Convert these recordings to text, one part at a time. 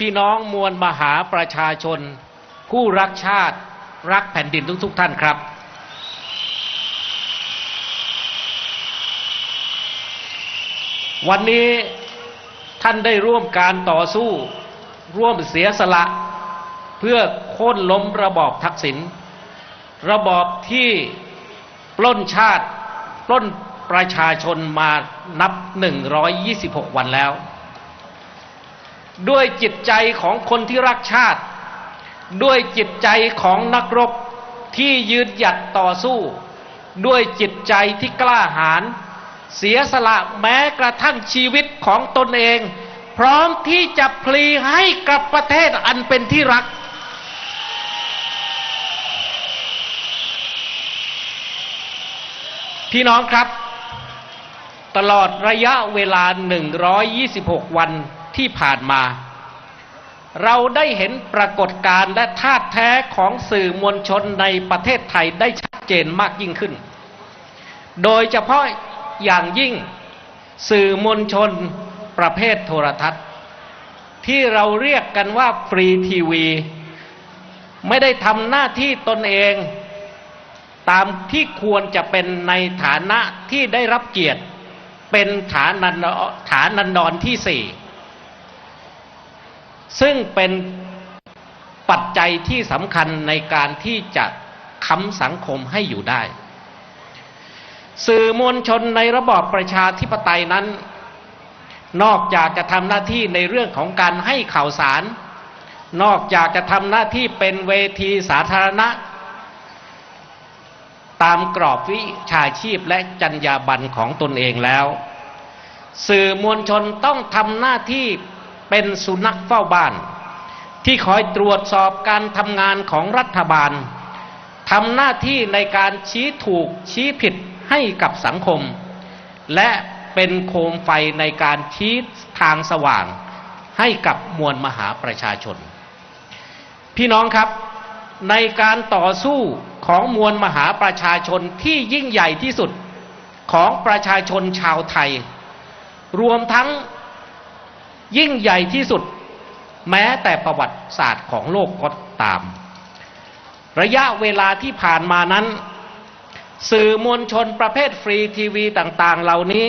พี่น้องมวลมหาประชาชน ผู้รักชาติรักแผ่นดินทุกๆท่านครับ วันนี้ท่านได้ร่วมการต่อสู้ ร่วมเสียสละ เพื่อโค่นล้มระบอบทักษิณระบอบที่ปล้นชาติปล้นประชาชนมานับ 126 วันแล้ว ด้วยจิตใจของคนที่รักชาติ ด้วยจิตใจของนักรบที่ยืนหยัดต่อสู้ ด้วยจิตใจที่กล้าหาญเสียสละแม้กระทั่งชีวิตของตนเอง พร้อมที่จะพลีให้กับประเทศอันเป็นที่รัก พี่น้องครับ ตลอดระยะเวลา 126 วัน ที่ผ่านมา เราได้เห็นปรากฏการณ์และท่าตุแท้ของสื่อมวลชนในประเทศไทยได้ชัดเจนมากยิ่งขึ้น โดยเฉพาะอย่างยิ่งสื่อมวลชนประเภทโทรทัศน์ ที่เราเรียกกันว่าฟรีทีวี ไม่ได้ทำหน้าที่ตนเองตามที่ควรจะเป็นในฐานะที่ได้รับเกียรติ เป็นฐานันฐานันดรที่สี่ ซึ่งเป็นปัจจัยที่สำคัญในการที่จะค้ำสังคมให้อยู่ได้ สื่อมวลชนในระบอบประชาธิปไตยนั้น นอกจากจะทำหน้าที่ในเรื่องของการให้ข่าวสาร นอกจากจะทำหน้าที่เป็นเวทีสาธารณะ ตามกรอบวิชาชีพและจรรยาบรรณของตนเองแล้ว สื่อมวลชนต้องทำหน้าที่ เป็นสุนัขเฝ้าบ้าน ที่คอยตรวจสอบการทำงานของรัฐบาลทำหน้าที่ในการชี้ถูกชี้ผิดให้กับสังคม และเป็นโคมไฟในการชี้ทางสว่าง ให้กับมวลมหาประชาชน พี่น้องครับในการต่อสู้ของมวลมหาประชาชนที่ยิ่งใหญ่ที่สุดของประชาชนชาวไทย รวมทั้ง ยิ่งใหญ่ที่สุด แม้แต่ประวัติศาสตร์ของโลกก็ตาม ระยะเวลาที่ผ่านมานั้น สื่อมวลชนประเภทฟรีทีวีต่างๆ เหล่านี้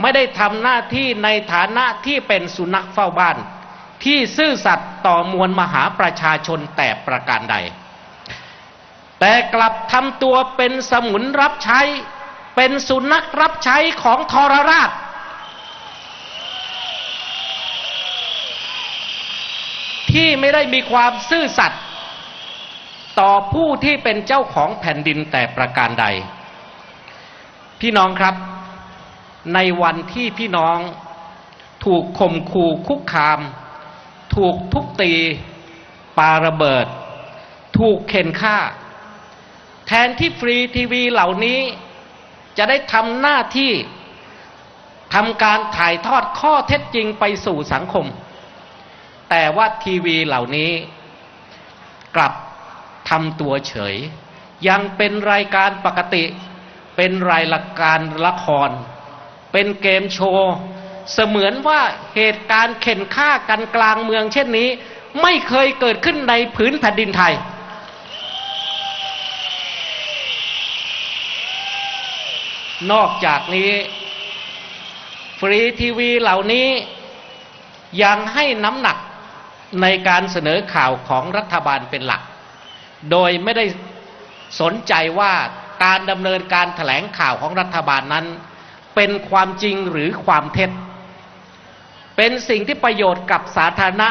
ไม่ได้ทำหน้าที่ในฐานะที่เป็นสุนัขเฝ้าบ้าน ที่ซื่อสัตย์ต่อมวลมหาประชาชนแต่ประการใด แต่กลับทำตัวเป็นสมุนรับใช้ เป็นสุนัขรับใช้ของทรราช ที่ไม่ได้มีความซื่อสัตย์ต่อผู้ที่เป็นเจ้าของแผ่นดินแต่ประการใด พี่น้องครับ ในวันที่พี่น้องถูกข่มขู่คุกคาม ถูกทุบตีปาระเบิด ถูกเข็นฆ่า แทนที่ฟรีทีวีเหล่านี้ จะได้ทำหน้าที่ทำการถ่ายทอดข้อเท็จจริงไปสู่สังคม แต่ว่าทีวีเหล่านี้กลับทำตัวเฉย ยังเป็นรายการปกติ เป็นรายละการละคร เป็นเกมโชว์ เสมือนว่าเหตุการณ์เข็นฆ่ากันกลางเมืองเช่นนี้ ไม่เคยเกิดขึ้นในผืนแผ่นดินไทย นอกจากนี้ฟรีทีวีเหล่านี้ยังให้น้ำหนัก ในการเสนอข่าวของรัฐบาลเป็นหลัก โดยไม่ได้สนใจว่าการดำเนินการถแถลงข่าวของรัฐบาลนั้น เป็นความจริงหรือความเท็จ เป็นสิ่งที่ประโยชน์กับสาธารณะ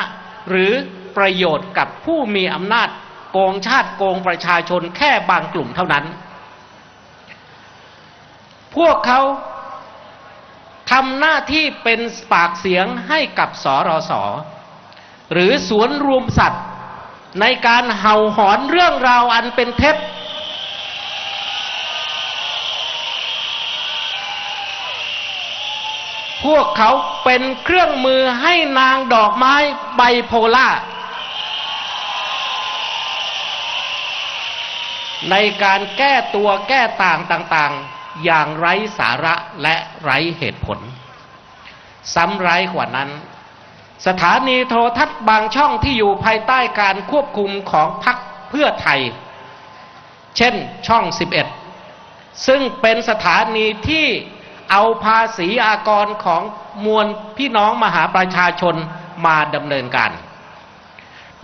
หรือประโยชน์กับผู้มีอำนาจโกงชาติโกงประชาชนแค่บางกลุ่มเท่านั้น พวกเขาทำหน้าที่เป็นปากเสียงให้กับสรส หรือสวนรวมสัตว์ ในการเห่าหอนเรื่องราวอันเป็นเท็จพวกเขาเป็นเครื่องมือให้นางดอกไม้ไบโพล่า ในการแก้ตัวแก้ต่างต่างๆ อย่างไร้สาระและไร้เหตุผล ซ้ำร้ายกว่านั้น สถานีโทรทัศน์บางช่องที่อยู่ภายใต้การควบคุมของพรรคเพื่อไทย เช่นช่อง 11 ซึ่งเป็นสถานีที่เอาภาษีอากรของมวลพี่น้องมหาประชาชนมาดำเนินการ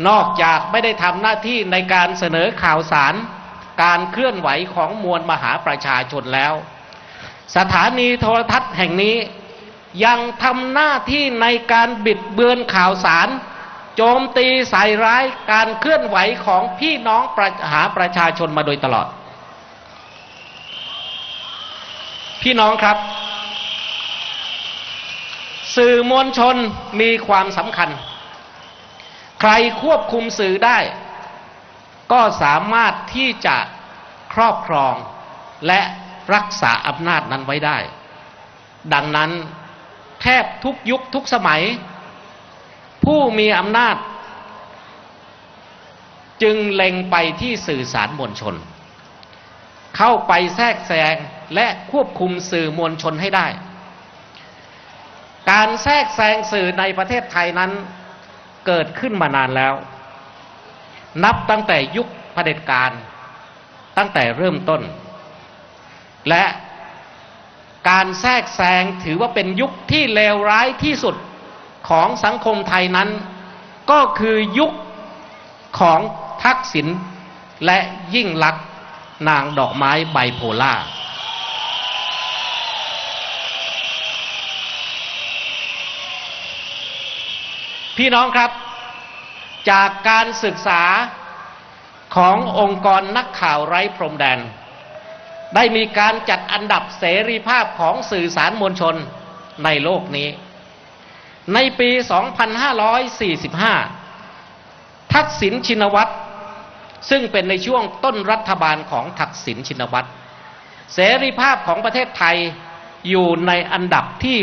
นอกจากไม่ได้ทำหน้าที่ในการเสนอข่าวสาร การเคลื่อนไหวของมวลมหาประชาชนแล้ว สถานีโทรทัศน์แห่งนี้ ยังทำหน้าที่ในการบิดเบือนข่าวสาร โจมตีใส่ร้ายการเคลื่อนไหวของพี่น้องประหาประชาชนมาโดยตลอด พี่น้องครับ สื่อมวลชนมีความสำคัญ ใครควบคุมสื่อได้ ก็สามารถที่จะครอบครองและรักษาอำนาจนั้นไว้ได้ ดังนั้น แทบทุกยุคทุกสมัย ผู้มีอำนาจ จึงเล็งไปที่สื่อสารมวลชน เข้าไปแทรกแซงและควบคุมสื่อมวลชนให้ได้ การแทรกแซงสื่อในประเทศไทยนั้นเกิดขึ้นมานานแล้ว นับตั้งแต่ยุคเผด็จการตั้งแต่เริ่มต้น และ การแทรกแซงถือว่าเป็นยุคที่เลวร้ายที่สุดของสังคมไทยนั้น ก็คือยุคของทักษิณและยิ่งลักษณ์นางดอกไม้ไบโพล่าพี่น้องครับ จากการศึกษาขององค์กรนักข่าวไร้พรมแดน ได้มีการจัดอันดับเสรีภาพของสื่อสารมวลชนในโลกนี้ ในปี 2545 ทักษิณชินวัตร ซึ่งเป็นในช่วงต้นรัฐบาลของทักษิณชินวัตร เสรีภาพของประเทศไทยอยู่ในอันดับที่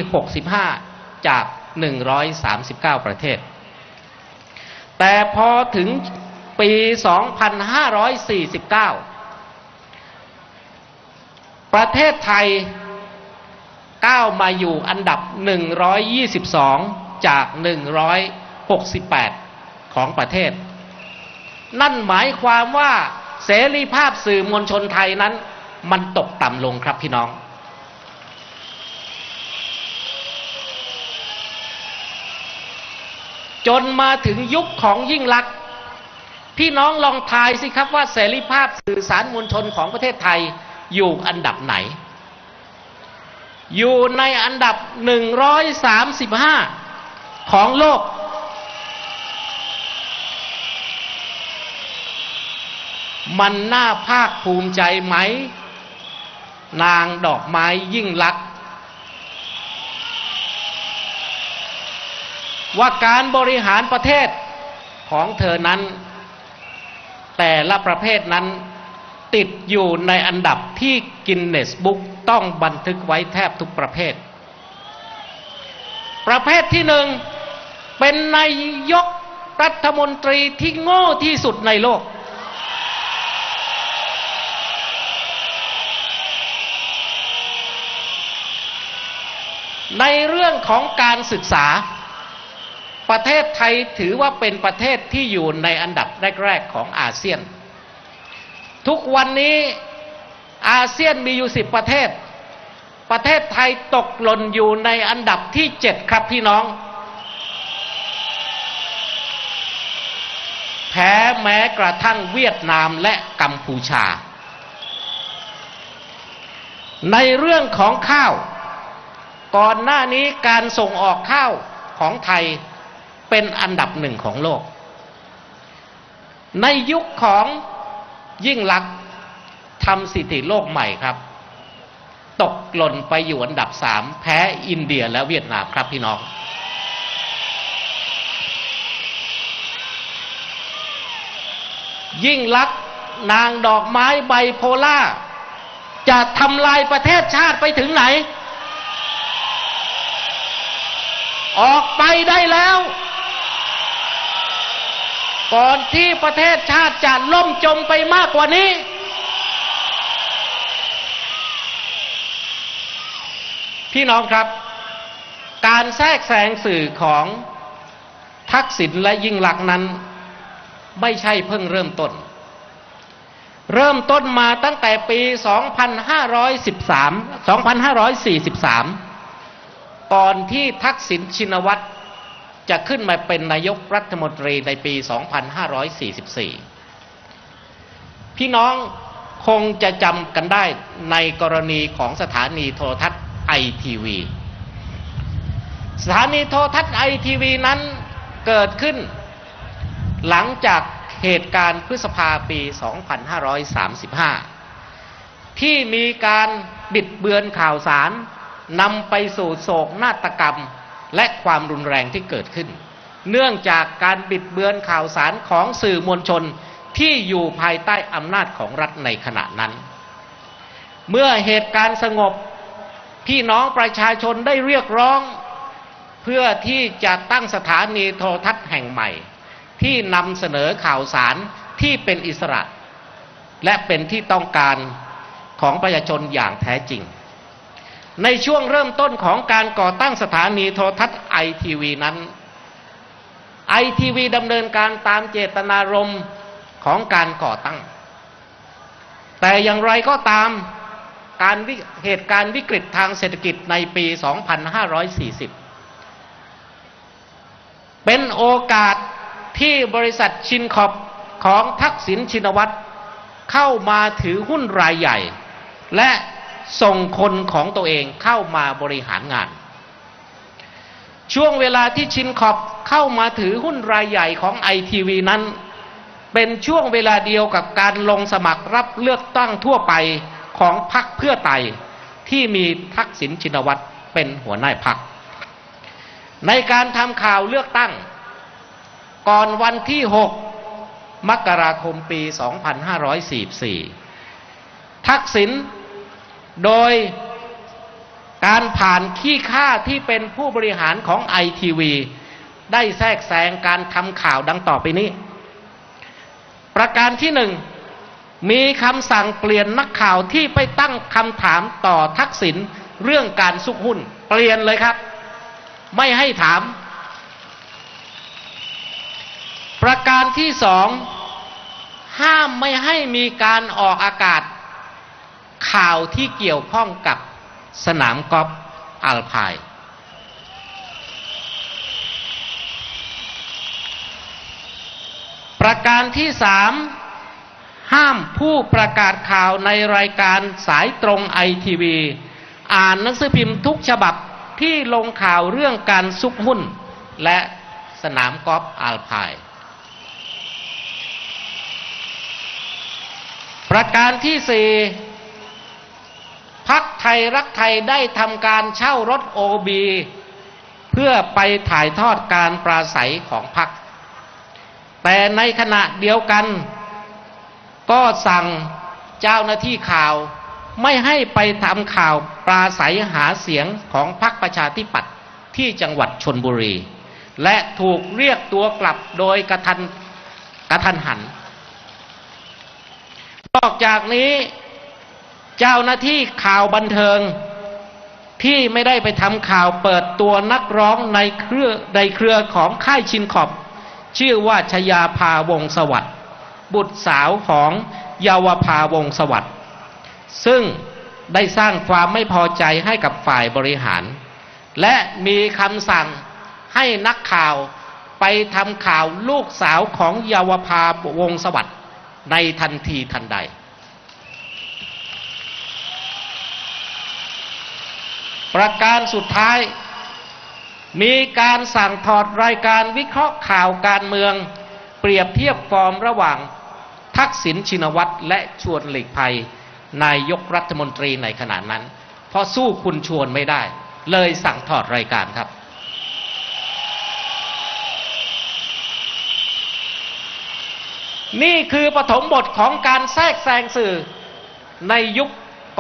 65 จาก 139 ประเทศ แต่พอถึงปี 2549 ประเทศไทยก้าวมาอยู่อันดับ 122 จาก 168 ของประเทศ นั่นหมายความว่าเสรีภาพสื่อมวลชนไทยนั้น มันตกต่ำลงครับพี่น้อง จนมาถึงยุคของยิ่งลักษณ์พี่น้องลองทายสิครับว่าเสรีภาพสื่อสารมวลชนของประเทศไทย อยู่อันดับไหน อยู่ในอันดับ 135 ของโลก มันน่าภาคภูมิใจไหม นางดอกไม้ยิ่งลักษว่าการบริหารประเทศของเธอนั้น แต่ละประเภทนั้น ติดอยู่ในอันดับที่กินเนสบุ๊กต้องบันทึกไว้แทบทุกประเภท ประเภทที่หนึ่งเป็นนายกรัฐมนตรีที่โง่ที่สุดในโลก ในเรื่องของการศึกษา ประเทศไทยถือว่าเป็นประเทศที่อยู่ในอันดับแรก ๆ ของอาเซียน ทุกวันนี้อาเซียนมีอยู่สิบประเทศ ประเทศไทยตกหล่นอยู่ในอันดับที่เจ็ดครับพี่น้อง แพ้แม้กระทั่งเวียดนามและกัมพูชา ในเรื่องของข้าว ก่อนหน้านี้การส่งออกข้าวของไทยเป็นอันดับหนึ่งของโลก ในยุคของ ยิ่งลักษณ์ทำสิติโลกใหม่ครับ ตกหล่นไปอยู่อันดับสามแพ้อินเดียและเวียดนามครับพี่น้อง ยิ่งลักษณ์นางดอกไม้ไบโพล่า จะทำลายประเทศชาติไปถึงไหน ออกไปได้แล้ว ก่อนที่ประเทศชาติจะล่มจมไปมากกว่านี้ พี่น้องครับ การแทรกแซงสื่อของทักษิณและยิ่งหลักนั้น ไม่ใช่เพิ่งเริ่มต้น เริ่มต้นมาตั้งแต่ปี 2513 2543 ก่อนที่ทักษิณชินวัตร จะขึ้นมาเป็นนายกรัฐมนตรีในปี 2544 พี่น้องคงจะจำกันได้ในกรณีของสถานีโทรทัศน์ไอทีวีสถานีโทรทัศน์ไอทีวีนั้นเกิดขึ้น หลังจากเหตุการณ์พฤษภาปี 2535 ที่มีการบิดเบือนข่าวสารนำไปสู่โศกนาฏกรรม และความรุนแรงที่เกิดขึ้น เนื่องจากการบิดเบือนข่าวสารของสื่อมวลชนที่อยู่ภายใต้อำนาจของรัฐในขณะนั้น เมื่อเหตุการณ์สงบพี่น้องประชาชนได้เรียกร้อง เพื่อที่จะตั้งสถานีโทรทัศน์แห่งใหม่ ที่นำเสนอข่าวสารที่เป็นอิสระ และเป็นที่ต้องการของประชาชนอย่างแท้จริง ในช่วงเริ่มต้นของการก่อตั้งสถานีโทรทัศน์ไอทีวีนั้นไอทีวีดำเนินการตามเจตนารมณ์ของการก่อตั้ง แต่อย่างไรก็ตามการเหตุการณ์วิกฤตทางเศรษฐกิจในปี 2540 เป็นโอกาสที่บริษัทชินคอปของทักษิณชินวัตรเข้ามาถือหุ้นรายใหญ่ และ ส่งคนของตัวเองเข้ามาบริหารงาน ช่วงเวลาที่ชินคอปเข้ามาถือหุ้นรายใหญ่ของไอทีวีนั้น เป็นช่วงเวลาเดียวกับการลงสมัครรับเลือกตั้งทั่วไปของพรรคเพื่อไทยที่มีทักษิณชินวัตรเป็นหัวหน้าพรรคในการทำข่าวเลือกตั้ง ก่อนวันที่ 6 มกราคมปี 2544 ทักษิณ โดยการผ่านขี้ข้าที่เป็นผู้บริหารของไอทีวีได้แทรกแซงการทำข่าวดังต่อไปนี้ ประการที่หนึ่งมีคำสั่งเปลี่ยนนักข่าวที่ไปตั้งคำถามต่อทักษิณเรื่องการซุกหุ้น เปลี่ยนเลยครับ ไม่ให้ถาม ประการที่สองห้ามไม่ให้มีการออกอากาศ ข่าวที่เกี่ยวข้องกับสนามกอล์ฟอัลพาย ประการที่สามห้ามผู้ประกาศข่าวในรายการสายตรงไอทีวี อ่านหนังสือพิมพ์ทุกฉบับที่ลงข่าวเรื่องการซุกหุ้น และสนามกอล์ฟอัลพาย ประการที่สี่ พักไทยรักไทยได้ทำการเช่ารถโอบีเพื่อไปถ่ายทอดการปราศัยของพัก แต่ในขณะเดียวกัน ก็สั่งเจ้าหน้าที่ข่าวไม่ให้ไปทำข่าวปราศัยหาเสียงของพรรคประชาธิปัตย์ที่จังหวัดชนบุรี และถูกเรียกตัวกลับโดยกระทันกระทันหัน นอกจากนี้ เจ้าหน้าที่ข่าวบันเทิง ที่ไม่ได้ไปทำข่าวเปิดตัวนักร้องในเครือในเครือของค่ายชินขอบ ชื่อว่าชยาภาวงศ์สวัสดิ์บุตรสาวของเยาวภาวงศ์สวัสดิ์ซึ่งได้สร้างความไม่พอใจให้กับฝ่ายบริหาร และมีคำสั่งให้นักข่าวไปทำข่าวลูกสาวของเยาวภาวงศ์สวัสดิ์ในทันทีทันใด ประการสุดท้าย มีการสั่งถอดรายการวิเคราะห์ข่าวการเมือง เปรียบเทียบฟอร์มระหว่าง ทักษิณชินวัตรและชวนหลีกภัย นายกรัฐมนตรีในขณะนั้น เพราะสู้คุณชวนไม่ได้ เลยสั่งถอดรายการครับนี่คือปฐมบทของการแทรกแซงสื่อในยุค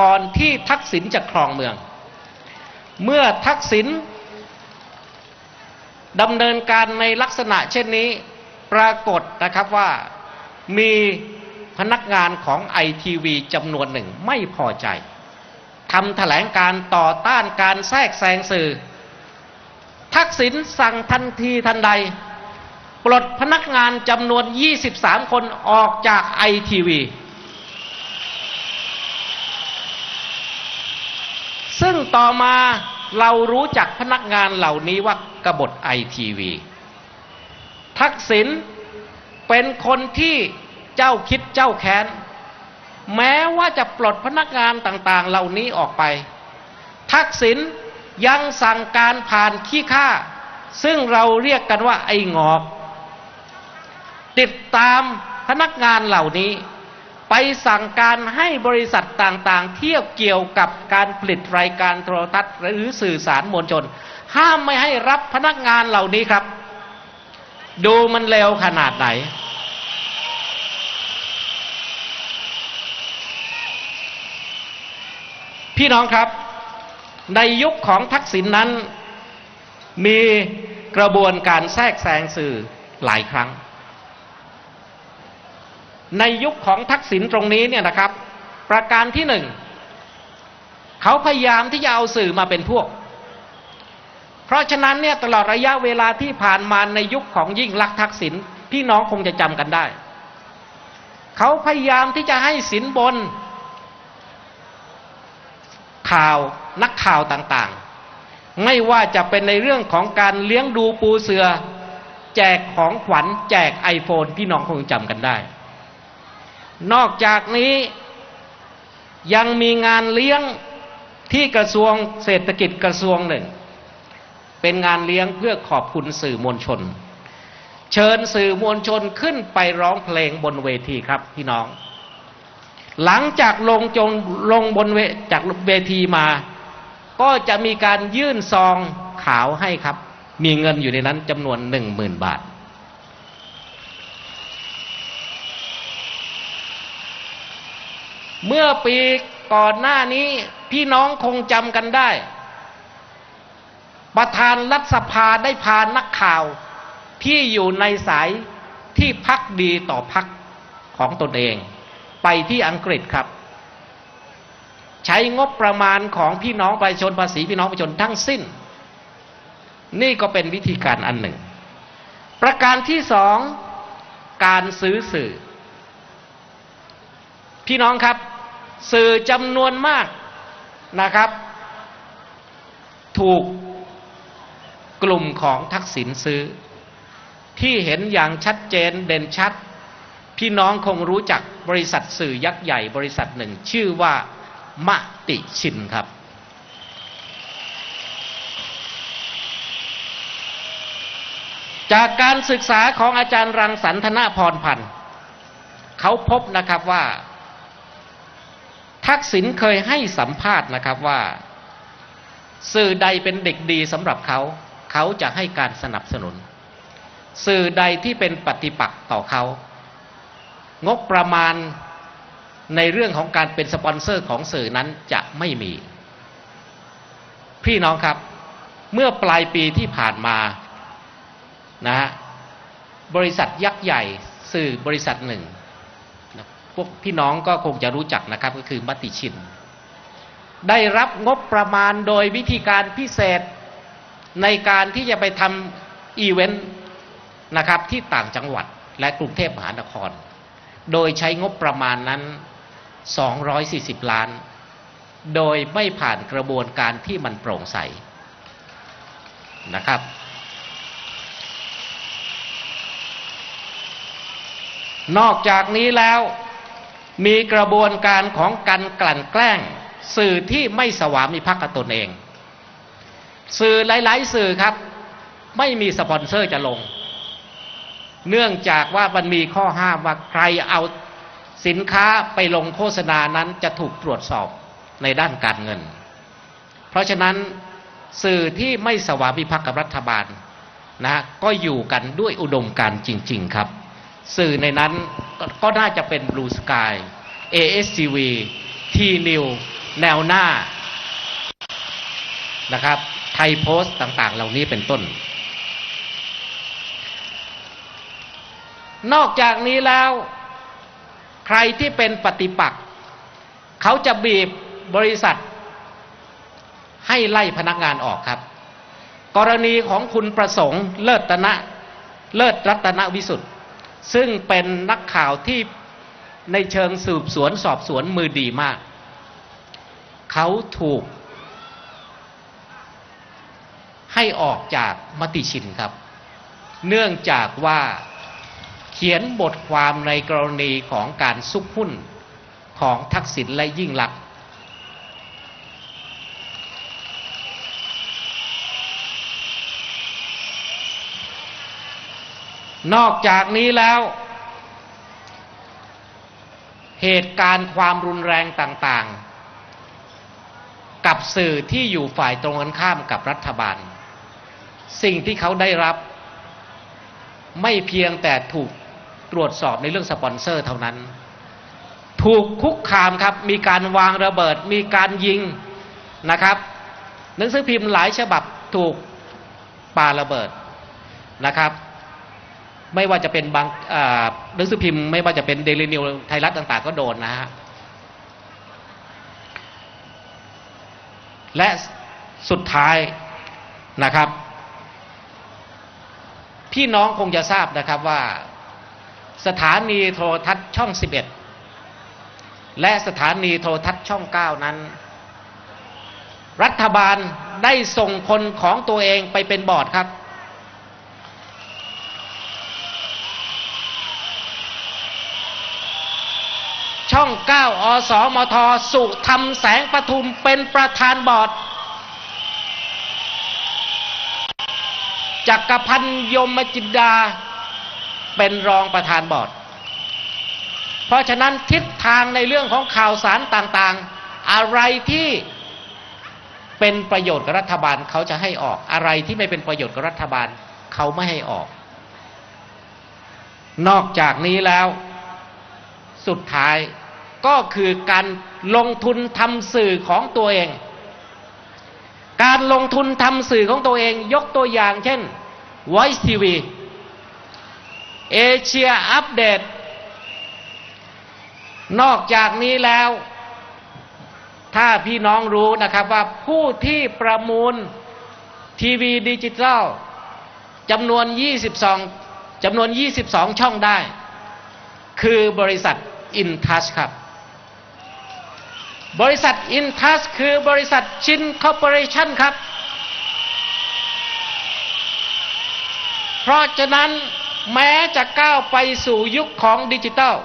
ก่อนที่ทักษิณจะครองเมือง เมื่อทักษิณดำเนินการในลักษณะเช่นนี้ปรากฏนะครับว่ามีพนักงานของไอทีวีจำนวนหนึ่งไม่พอใจทำแถลงการต่อต้านการแทรกแซงสื่อ ทักษิณสั่งทันทีทันใด ปลดพนักงานจำนวน 23 คนออกจากไอทีวี ซึ่งต่อมาเรารู้จักพนักงานเหล่านี้ว่ากบฏไอทีวีทักษิณเป็นคนที่เจ้าคิดเจ้าแค้น แม้ว่าจะปลดพนักงานต่างๆ เหล่านี้ออกไป ทักษิณยังสั่งการผ่านขี้ข้าซึ่งเราเรียกกันว่าไอ้งอก ติดตามพนักงานเหล่านี้ ไปสั่งการให้บริษัทต่างๆ เที่ยวเกี่ยวกับการผลิตรายการโทรทัศน์หรือสื่อสารมวลชน ห้ามไม่ให้รับพนักงานเหล่านี้ครับ ดูมันเร็วขนาดไหน พี่น้องครับ ในยุคของทักษิณนนั้นมีกระบวนการแทรกแซงสื่อหลายครั้ง ในยุคของทักษิณตรงนี้เนี่ยนะครับ ประการที่หนึ่งเขาพยายามที่จะเอาสื่อมาเป็นพวก เพราะฉะนั้นเนี่ยตลอดระยะเวลาที่ผ่านมาในยุคของยิ่งลักษณ์ทักษิณพี่น้องคงจะจำกันได้ เขาพยายามที่จะให้สินบน ข่าวนักข่าวต่างๆ ไม่ว่าจะเป็นในเรื่องของการเลี้ยงดูปูเสือ แจกของขวัญแจกไอโฟนพี่น้องคงจำกันได้ นอกจากนี้ยังมีงานเลี้ยงที่กระทรวงเศรษฐกิจกระทรวงหนึ่ง เป็นงานเลี้ยงเพื่อขอบคุณสื่อมวลชน เชิญสื่อมวลชนขึ้นไปร้องเพลงบนเวทีครับพี่น้อง หลังจากลงจงลงบนเวจากเวทีมา ก็จะมีการยื่นซองขาวให้ครับ มีเงินอยู่ในนั้นจำนวนหนึ่งหมื่นบาท เมื่อปีก่อนหน้านี้พี่น้องคงจำกันได้ ประธานรัฐสภาได้พานักข่าวที่อยู่ในสายที่พักดีต่อพักของตนเอง ไปที่อังกฤษครับ ใช้งบประมาณของพี่น้องประชาชนภาษีพี่น้องประชาชนทั้งสิ้น นี่ก็เป็นวิธีการอันหนึ่ง ประการที่สองการซื้อสื่อ พี่น้องครับ สื่อจำนวนมากนะครับ ถูกกลุ่มของทักษิณซื้อ ที่เห็นอย่างชัดเจนเด่นชัด พี่น้องคงรู้จักบริษัทสื่อยักษ์ใหญ่บริษัทหนึ่ง ชื่อว่ามติชินครับ จากการศึกษาของอาจารย์รังสรรค์ธนาพรพันธ์เขาพบนะครับว่า ทักษิณเคยให้สัมภาษณ์นะครับว่า สื่อใดเป็นเด็กดีสำหรับเขาเขาจะให้การสนับสนุน สื่อใดที่เป็นปฏิปักษ์ต่อเขา งบประมาณในเรื่องของการเป็นสปอนเซอร์ของสื่อนั้นจะไม่มี พี่น้องครับ เมื่อปลายปีที่ผ่านมานะฮะบริษัทยักษ์ใหญ่ สื่อบริษัทหนึ่ง วกพี่น้องก็คงจะรู้จักนะครับก็คือมติชิน ได้รับงบประมาณโดยวิธีการพิเศษในการที่จะไปทำอีเวนต์นะครับที่ต่างจังหวัดและกรุงเทพมหานคร โดยใช้งบประมาณนั้น 240 ล้าน โดยไม่ผ่านกระบวนการที่มันโปร่งใสนะครับนอกจากนี้แล้ว มีกระบวนการของการกลั่นแกล้ง สื่อที่ไม่สวามิภักดิ์กับตนเอง สื่อหลาย ๆ สื่อครับ ไม่มีสปอนเซอร์จะลง เนื่องจากว่ามันมีข้อห้ามว่าใครเอาสินค้าไปลงโฆษณานั้นจะถูกตรวจสอบในด้านการเงิน เพราะฉะนั้นสื่อที่ไม่สวามิภักดิ์กับรัฐบาลนะก็อยู่กันด้วยอุดมการณ์จริง ๆ ครับ สื่อในนั้น ก็น่าจะเป็น Blue Sky ASTV T New แนวหน้านะครับไทยโพสต์ต่างๆ เหล่านี้เป็นต้น นอกจากนี้แล้ว ใครที่เป็นปฏิปักษ์เขาจะบีบบริษัท ให้ไล่พนักงานออกครับ กรณีของคุณประสงค์เลิศตนะเลิศรัตนวิสุทธ์ ซึ่งเป็นนักข่าวที่ในเชิงสืบสวนสอบสวนมือดีมาก เขาถูก ให้ออกจากมติชินครับ เนื่องจากว่าเขียนบทความในกรณีของการซุกหุ้นของทักษิณและยิ่งลักษ นอกจากนี้แล้ว เหตุการณ์ความรุนแรงต่างๆ กับสื่อที่อยู่ฝ่ายตรงกันข้ามกับรัฐบาล สิ่งที่เขาได้รับ ไม่เพียงแต่ถูกตรวจสอบในเรื่องสปอนเซอร์เท่านั้น ถูกคุกคามครับ มีการวางระเบิด มีการยิงนะครับ หนังสือพิมพ์หลายฉบับถูกปาระเบิดนะครับ ไม่ว่าจะเป็นบางอ่าหนังสือพิมพ์ไม่ว่าจะเป็นเดลินิวไทยรัฐต่างๆ ก็โดนนะฮะและสุดท้ายนะครับ พี่น้องคงจะทราบนะครับว่า สถานีโทรทัศน์ช่อง 11 และสถานีโทรทัศน์ช่อง 9 นั้น รัฐบาลได้ส่งคนของตัวเองไปเป็นบอร์ดครับ ช่อง9อสมทสุธรรมแสงประทุมเป็นประธานบอร์ดจักรพันยมจินดา เป็นรองประธานบอร์ด เพราะฉะนั้นทิศทางในเรื่องของข่าวสารต่างๆ อะไรที่เป็นประโยชน์กับรัฐบาลเขาจะให้ออกอะไรที่ไม่เป็นประโยชน์กับรัฐบาลเขาไม่ให้ออก นอกจากนี้แล้วสุดท้าย ก็คือการลงทุนทำสื่อของตัวเอง การลงทุนทำสื่อของตัวเองยกตัวอย่างเช่น Voice TV เอเชียอัปเดต นอกจากนี้แล้ว ถ้าพี่น้องรู้นะครับว่าผู้ที่ประมูลทีวีดิจิทัลจำนวน 22จำนวน 22 ช่องได้ คือบริษัทอินทัชครับ บริษัทอินทัชคือบริษัทชินคอร์ปอเรชันครับ เพราะฉะนั้นแม้จะก้าวไปสู่ยุคของดิจิทัล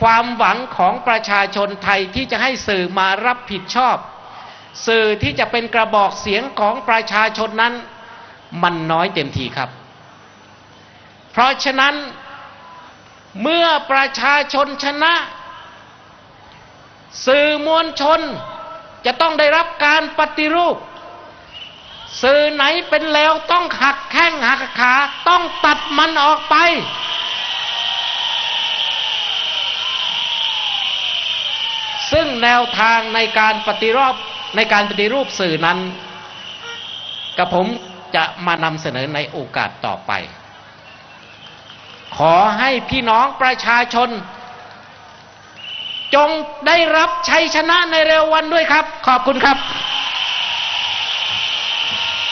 ความหวังของประชาชนไทยที่จะให้สื่อมารับผิดชอบ สื่อที่จะเป็นกระบอกเสียงของประชาชนนั้น มันน้อยเต็มทีครับ เพราะฉะนั้นเมื่อประชาชนชนะ สื่อมวลชนจะต้องได้รับการปฏิรูป สื่อไหนเป็นแล้วต้องหักแข้งหักขาต้องตัดมันออกไป ซึ่งแนวทางในการปฏิรูปในการปฏิรูปสื่อนั้นกับผมจะมานำเสนอในโอกาสต่อไป ขอให้พี่น้องประชาชน จงได้รับชัยชนะในเร็ววันด้วยครับ ขอบคุณครับ